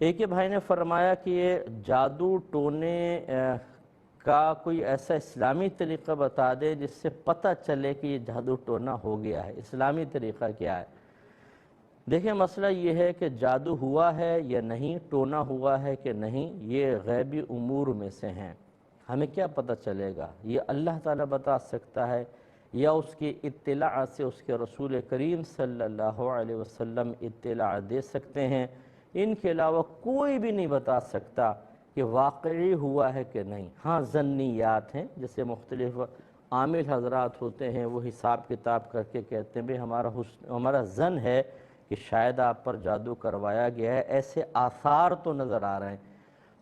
एक ही भाई ने फरमाया कि ये जादू टोने का कोई ऐसा इस्लामी तरीक़ा बता दे जिससे पता चले कि ये जादू टोना हो गया है। इस्लामी तरीक़ा क्या है? देखिए, मसला ये है कि जादू हुआ है या नहीं, टोना हुआ है कि नहीं, ये गैबी उमूर में से हैं। हमें क्या पता चलेगा? ये अल्लाह ताला बता सकता है, या उसकी इत्तला से उसके रसूल करीम सल्लल्लाहु अलैहि वसल्लम इत्तला दे सकते हैं। इनके अलावा कोई भी नहीं बता सकता कि वाकई हुआ है कि नहीं। हाँ जन्नीयात हैं, जैसे मुख्तलिफ़ आमिल हजरात होते हैं, वो हिसाब किताब करके कहते हैं, भाई, हमारा हमारा जन है कि शायद आप पर जादू करवाया गया है। ऐसे आसार तो नज़र आ रहे हैं।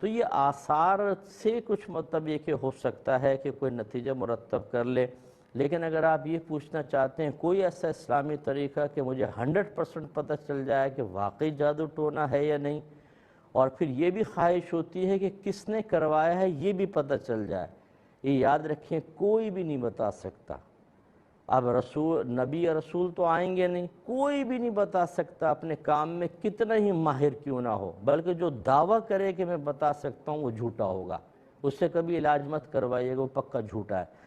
तो ये आसार से कुछ मतलब ये कि हो सकता है कि कोई नतीजा मुरतब कर ले। लेकिन अगर आप ये पूछना चाहते हैं, कोई ऐसा इस्लामी तरीका कि मुझे हंड्रेड परसेंट पता चल जाए कि वाकई जादू टोना है या नहीं, और फिर ये भी ख्वाहिश होती है कि किसने करवाया है, ये भी पता चल जाए। ये याद रखें कोई भी नहीं बता सकता। अब रसूल, नबी या रसूल तो आएँगे नहीं। कोई भी नहीं बता सकता अपने काम में कितना ही माहिर क्यों ना हो, बल्कि जो दावा करे कि मैं बता सकता हूँ, वो झूठा होगा। उससे कभी इलाज मत करवाइएगा, वो पक्का झूठा है।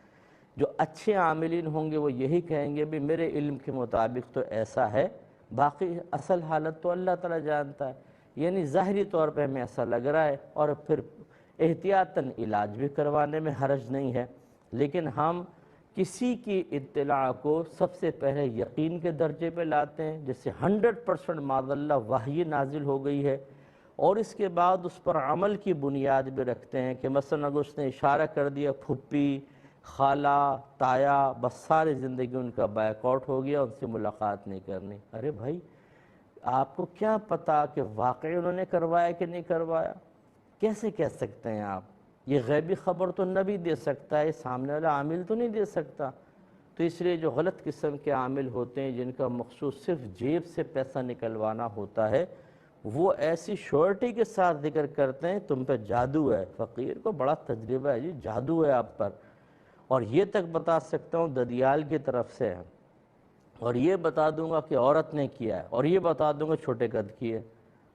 जो अच्छे आमिलीन होंगे वो यही कहेंगे भी मेरे इल्म के मुताबिक तो ऐसा है, बाकी असल हालत तो अल्लाह ताला जानता है। यानी ज़ाहरी तौर पर हमें ऐसा लग रहा है और फिर एहतियातन इलाज भी करवाने में हरज नहीं है। लेकिन हम किसी की इत्तला को सबसे पहले यकीन के दर्जे पे लाते हैं जैसे हंड्रेड परसेंट माजल्ला वाही नाजिल हो गई है। और इसके बाद उस पर अमल की बुनियाद भी रखते हैं कि मसन अगर उसने इशारा कर दिया फुप्पी खाला, ताया, बस सारी ज़िंदगी उनका बैकआउट हो गया, उनसे मुलाकात नहीं करनी। अरे भाई, आपको क्या पता कि वाकई उन्होंने करवाया कि नहीं करवाया? कैसे कह सकते हैं आप? ये गैबी ख़बर तो नबी दे सकता है, सामने वाला आमिल तो नहीं दे सकता। तो इसलिए जो गलत किस्म के आमिल होते हैं, जिनका मखसूस सिर्फ़ जेब से पैसा निकलवाना होता है, वो ऐसी श्योरिटी के साथ ज़िक्र करते हैं, तुम पर जादू है। फ़कीर को बड़ा तजर्बा है जी, जादू है आप पर। और ये तक बता सकता हूँ ददियाल की तरफ़ से है। और ये बता दूँगा कि औरत ने किया है। और ये बता दूँगा छोटे कद की है।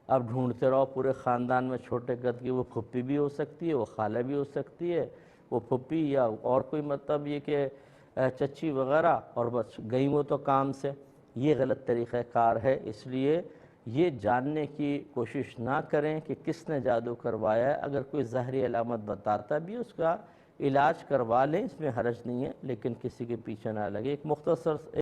अब ढूंढते रहो, पूरे ख़ानदान में छोटे कद की, वो फुप्पी भी हो सकती है, वो खाला भी हो सकती है, वो फुप्पी या और कोई मतलब ये कि चच्ची वगैरह, और बस गई वो तो काम से। ये गलत तरीक़ाकार है, इसलिए ये जानने की कोशिश ना करें कि किसने जादू करवाया है। अगर कोई जहरी अलामत बताता भी उसका इलाज करवा लें, इसमें हरज नहीं है, लेकिन किसी के पीछे ना लगे। एक मुख्तसर